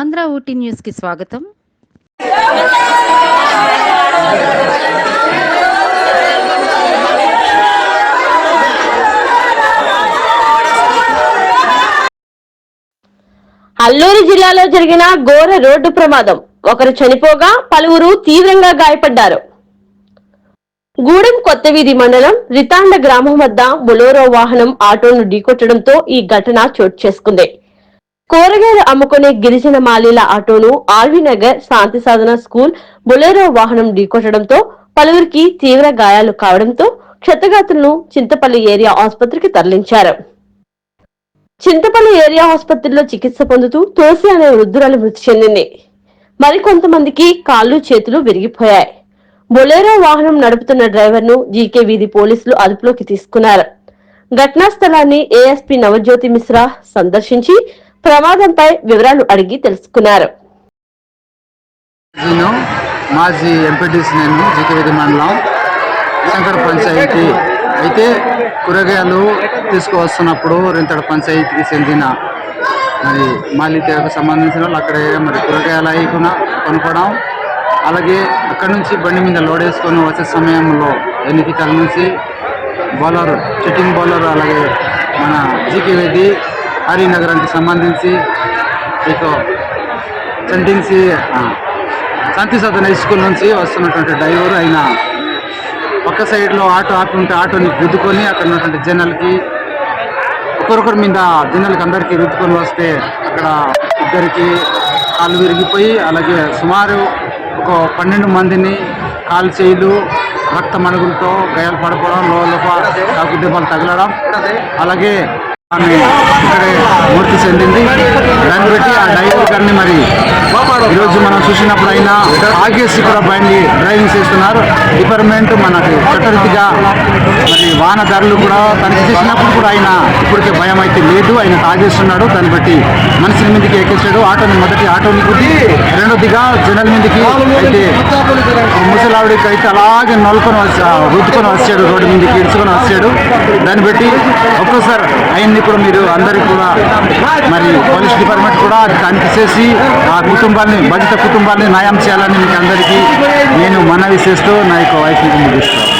ఆంధ్ర ఊటీ న్యూస్కి స్వాగతం. అల్లూరు జిల్లాలో జరిగిన ఘోర రోడ్డు ప్రమాదం. ఒకరు చనిపోగా పలువురు తీవ్రంగా గాయపడ్డారు. గూడెం కొత్తవీధి మండలం రితాండ గ్రామం వద్ద బొలోరో వాహనం ఆటోను ఢీకొట్టడంతో ఈ ఘటన చోటు చేసుకుంది. కూరగాయలు అమ్ముకునే గిరిజన మాలీల ఆటోను ఆర్వీనగర్ శాంతి సాధన స్కూల్ బొలేరో వాహనం ఢీకొట్టడంతో పలువురికి తీవ్ర గాయాలు కావడంతో క్షతగాతులను చింతపల్లి ఏరియా ఆసుపత్రికి తరలించారు. చింతపల్లి ఏరియా ఆసుపత్రిలో చికిత్స పొందుతూ తోసి అనే వృద్ధురాలు మృతి చెందింది. మరికొంతమందికి కాళ్ళు చేతులు విరిగిపోయాయి. బొలేరో వాహనం నడుపుతున్న డ్రైవర్ను జీకే వీధి పోలీసులు అదుపులోకి తీసుకున్నారు. ఘటనా స్థలాన్ని ఏఎస్పీ నవజ్యోతి మిశ్రా సందర్శించి ప్రమాదంపై వివరాలు అడిగి తెలుసుకున్నారు. మాజీ ఎంపీటీసీ నేను జీకేవిధి మండలం శంకర్ పంచాయతీ. అయితే కూరగాయలు తీసుకువస్తున్నప్పుడు రింతడ పంచాయతీకి చెందిన మరి మాలిత్యాకు సంబంధించిన వాళ్ళు అక్కడే మరి కూరగాయలు అవి కొనుక్కోవడం అలాగే అక్కడి నుంచి బండి మీద లోడ్ వేసుకొని వచ్చే సమయంలో ఎన్నికల నుంచి బౌలర్ చిట్టింగ్ బౌలర్ అలాగే మన జీకేవేది హరినగరానికి సంబంధించి మీకు చంటించి శాంతి హై స్కూల్ నుంచి వస్తున్నటువంటి డ్రైవర్ ఆయన పక్క సైడ్లో ఆటో ఆపుంటే ఆటోని గుద్దుకొని అక్కడ ఉన్నటువంటి జనాలకి ఒకరొకరి మీద జనాలకి అందరికీ రుద్దుకొని వస్తే అక్కడ ఇద్దరికి కాళ్ళు విరిగిపోయి అలాగే సుమారు ఒక పన్నెండు మందిని కాలు చేయులు రక్త మణుగులతో గాయాలు పడిపోవడం లోపల దెబ్బలు తగలడం అలాగే మూర్తి చెందింది దాన్ని బట్టి ఆ డ్రైవర్ గారిని మరి ఈరోజు మనం చూసినప్పుడు అయినా ఆగేసి కూడా బండి డ్రైవింగ్ చేస్తున్నారు. డిపార్ట్మెంట్ మనకి చట్టరీతిగా మరి వాహనదారులు కూడా తనకి చేసినప్పుడు కూడా ఆయన ఇప్పటికే భయం అయితే లేదు. ఆయన తాగేస్తున్నాడు. దాన్ని బట్టి మనుషుల మీదకి ఎక్కేసాడు ఆటోని మొదటి ఆటోని గుద్ది రెండోదిగా జనాల మీదకి అయితే ముసలావిడికి అయితే అలాగే నొలుకొని వచ్చాడు రుద్దుకొని వచ్చాడు. రోడ్డు మీదకి ఇడుచుకొని వచ్చాడు. దాన్ని బట్టి ఒక్కోసారి ఆయన్ని కూడా మీరు అందరికీ కూడా మరి పోలీస్ డిపార్ట్మెంట్ కూడా అది తనిఖీ చేసి ఆ కుటుంబాన్ని బాధిత కుటుంబాన్ని న్యాయం చేయాలని మీకు అందరికీ నేను మనవి చేస్తూ నా యొక్క వైఫ్ ముగిస్తాను